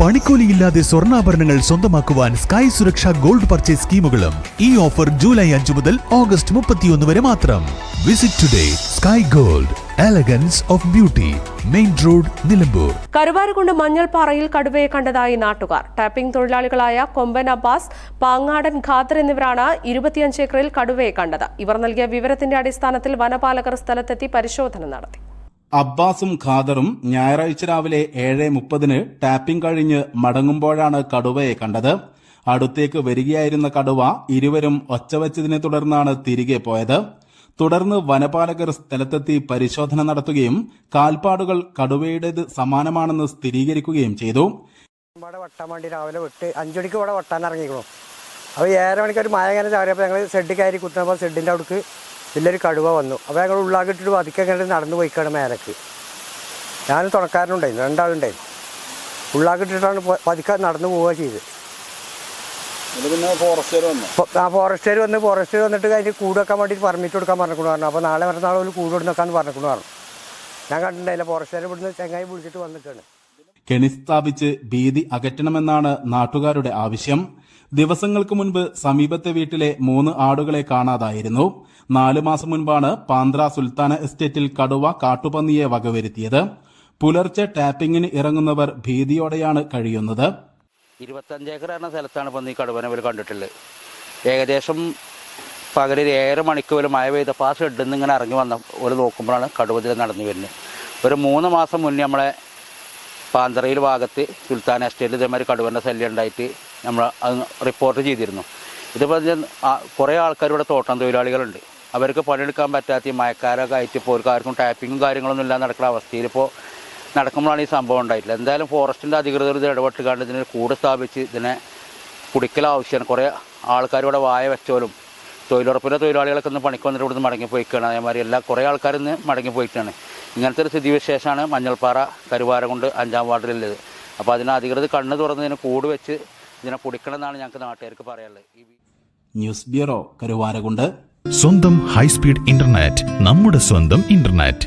പണിക്കൂലിയില്ലാതെ സ്വർണാഭരണങ്ങൾ സ്വന്തമാക്കുവാൻ sky Suraksha gold purchase സ്കീമുകളും ഈ ഓഫർ ജൂലൈ അഞ്ചു മുതൽ ഓഗസ്റ്റ് മുപ്പത്തിയൊന്ന് വരെ മാത്രം. Visit today Sky Gold elegance of beauty main road Nilambur. Karuvarakundu മഞ്ഞൾപ്പാറയിൽ കടുവയെ കണ്ടതായി നാട്ടുകാർ. ടാപ്പിംഗ് തൊഴിലാളികളായ കൊമ്പൻ അബ്ബാസ് പാങ്ങാടൻ ഖാദർ എന്നിവരാണ് ഇരുപത്തിയഞ്ച് ഏക്കറിൽ കടുവയെ കണ്ടത്. ഇവർ നൽകിയ വിവരത്തിന്റെ അടിസ്ഥാനത്തിൽ വനപാലകർ സ്ഥലത്തെത്തി പരിശോധന നടത്തി. അബ്ബാസും ഖാദറും ഞായറാഴ്ച രാവിലെ ഏഴ് മുപ്പതിന് ടാപ്പിംഗ് കഴിഞ്ഞ് മടങ്ങുമ്പോഴാണ് കടുവയെ കണ്ടത്. അടുത്തേക്ക് വരികയായിരുന്ന കടുവ ഇരുവരും ഒച്ചവെച്ചതിനെ തുടർന്നാണ് തിരികെ പോയത്. തുടർന്ന് വനപാലകർ സ്ഥലത്തെത്തി പരിശോധന നടത്തുകയും കാൽപ്പാടുകൾ കടുവയുടേത് സമാനമാണെന്ന് സ്ഥിരീകരിക്കുകയും ചെയ്തു. ഇവിടെ വെട്ടാൻ രാവിലെ വിട്ട് അഞ്ചു മണിക്ക് ഇവിടെ വെട്ടാൻ ഇറങ്ങിക്കണം. അപ്പോൾ ഏഴര മണിക്ക് ഒരു മഴ ഇങ്ങനെ ചാറിയപ്പോൾ ഞങ്ങൾ ഷെഡ് കുത്തുന്നപ്പോൾ ഷെഡിന്റെ അവിടേക്ക് വലിയൊരു കടുവ വന്നു. അപ്പോൾ ഞങ്ങൾ ഉള്ളാക്കിട്ടിട്ട് പതുക്കെ കണ്ട് നടന്നു പോയിക്കാണ് മേലേക്ക്. ഞാൻ തുണക്കാരനുണ്ടായിരുന്നു രണ്ടാളുണ്ടായിരുന്നു. ഉള്ളാക്കിട്ടിട്ടാണ് പ- പതുക്കെ നടന്നു പോവുക ചെയ്ത് ആ ഫോറസ്റ്റർ വന്ന് ഫോറസ്റ്റർ വന്നിട്ട് അതിന് കൂട് വെക്കാൻ വേണ്ടിയിട്ട് പെർമിറ്റ് കൊടുക്കാൻ പറഞ്ഞിട്ടുണ്ട് പറഞ്ഞു. അപ്പോൾ നാളെ മറ്റന്നാൾ ഒരു കൂട് കൊടുക്കാൻ പറഞ്ഞിട്ടുണ്ട് പറഞ്ഞു. ഞാൻ കണ്ടിട്ടുണ്ടായില്ല ഫോറസ്റ്റർ ഇവിടുന്ന് ചെങ്ങായി വിളിച്ചിട്ട് വന്നിട്ടാണ്. കെണി സ്ഥാപിച്ച് ഭീതി അകറ്റണമെന്നാണ് നാട്ടുകാരുടെ ആവശ്യം. ദിവസങ്ങൾക്ക് മുൻപ് സമീപത്തെ വീട്ടിലെ മൂന്ന് ആടുകളെ കാണാതായിരുന്നു. നാലു മാസം മുൻപാണ് പാന്ത്ര സുൽത്താന എസ്റ്റേറ്റിൽ കടുവ കാട്ടുപന്നിയെ വകവരുത്തിയത്. പുലർച്ചെ ടാപ്പിങ്ങിന് ഇറങ്ങുന്നവർ ഭീതിയോടെയാണ് കഴിയുന്നത്. ഇരുപത്തഞ്ച് ഏക്കർ എന്ന സ്ഥലത്താണ് പന്നി കടുവനെ കണ്ടിട്ടുള്ളത്. ഏകദേശം പകലിൽ ഏഴര മണിക്ക് ഒരു മഴ പെയ്തപ്പോൾ ആ ഷെഡിൽ നിന്ന് ഇങ്ങനെ ഇറങ്ങി വന്ന ഒരു നോക്കുമ്പോഴാണ് കടുവതിൽ നടന്നു വരുന്നത്. ഒരു മൂന്ന് മാസം മുന്നേ നമ്മളെ പാന്തറയിൽ ഭാഗത്ത് സുൽത്താൻ എസ്റ്റേറ്റിൽ ഇതേമാതിരി കടുവന്റെ ശല്യം ഉണ്ടായിട്ട് നമ്മൾ അത് റിപ്പോർട്ട് ചെയ്തിരുന്നു. ഇതിപ്പോൾ കുറേ ആൾക്കാർ ഇവിടെ തോട്ടം തൊഴിലാളികളുണ്ട്. അവർക്ക് പണിയെടുക്കാൻ പറ്റാത്ത ഈ മഴക്കാരൊക്കെ ആയിട്ട് ഇപ്പോൾ ആർക്കും ടാപ്പിങ്ങും കാര്യങ്ങളൊന്നും ഇല്ലാതെ നടക്കുന്ന അവസ്ഥയിൽ ഇപ്പോൾ നടക്കുമ്പോഴാണ് ഈ സംഭവം ഉണ്ടായിട്ടില്ല എന്തായാലും ഫോറസ്റ്റിന്റെ അധികൃതർ ഇത് ഇടപെട്ടുകൊണ്ട് ഇതിനെ കൂട് സ്ഥാപിച്ച് ഇതിനെ കുടിക്കൽ ആവശ്യമാണ്. കുറേ ആൾക്കാർ ഇവിടെ വായ വെച്ചോലും തൊഴിലുറപ്പിലെ തൊഴിലാളികളൊക്കെ ഒന്ന് പണിക്ക് വന്നിട്ട് ഇവിടുന്ന് മടങ്ങിപ്പോയിക്കാണ്. അതേമാതിരി എല്ലാ കുറേ ആൾക്കാരിന്ന് മടങ്ങിപ്പോയിട്ടാണ് ഇങ്ങനത്തെ ഒരു സ്ഥിതിവിശേഷമാണ് മഞ്ഞൾപ്പാറ കരുവാരകൊണ്ട് അഞ്ചാം വാർഡിലുള്ളത്. അപ്പോൾ അതിന് അധികൃതർ കണ്ണ് തുറന്ന് ഇതിനെ കൂട് വെച്ച് ഇതിനെ കുടിക്കണം എന്നാണ് ഞങ്ങൾക്ക് നാട്ടുകാർക്ക് പറയാനുള്ളത്. News bureau Karuvarakundu. സ്വന്തം ഹൈസ്പീഡ് ഇന്റർനെറ്റ് നമ്മുടെ സ്വന്തം ഇന്റർനെറ്റ്.